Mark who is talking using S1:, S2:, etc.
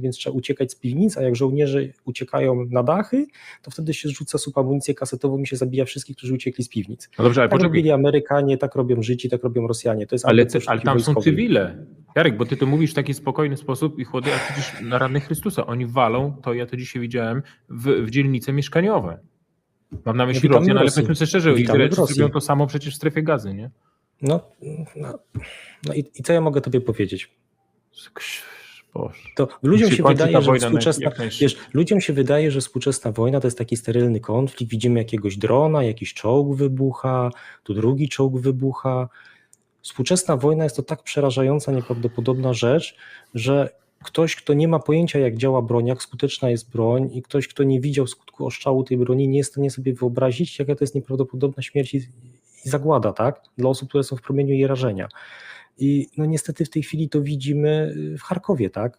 S1: więc trzeba uciekać z piwnic, a jak żołnierze uciekają na dachy, to wtedy się rzuca supa amunicję kasetową i się zabija wszystkich, którzy uciekli z piwnic.
S2: No dobrze, ale
S1: Tak
S2: poczekaj.
S1: robili Amerykanie, tak robią Żydzi, tak robią Rosjanie. To jest
S2: Ale, ty, ale tam są cywile. Jarek, bo ty to mówisz w taki spokojny sposób i chłody, a przecież na radnych Chrystusa. Oni walą, to ja to dzisiaj widziałem, w, w dzielnice mieszkaniowe. Mam na myśli
S1: witamy
S2: Rosjan, ale powiedzmy sobie szczerze, Izraelczycy zrobią to samo przecież w strefie gazy, nie?
S1: No, no, no i, i co ja mogę tobie powiedzieć?
S2: Boże.
S1: To ludziom
S2: się
S1: wydaje, że
S2: naj-
S1: współczesna, wiesz, ludziom się wydaje, że współczesna wojna to jest taki sterylny konflikt, widzimy jakiegoś drona, jakiś czołg wybucha, tu drugi czołg wybucha. Współczesna wojna jest to tak przerażająca, nieprawdopodobna rzecz, że ktoś, kto nie ma pojęcia, jak działa broń, jak skuteczna jest broń i ktoś, kto nie widział skutku oszczału tej broni, nie jest w stanie sobie wyobrazić, jaka to jest nieprawdopodobna śmierć i, i zagłada, tak? Dla osób, które są w promieniu jej rażenia. I no niestety w tej chwili to widzimy w Charkowie, tak?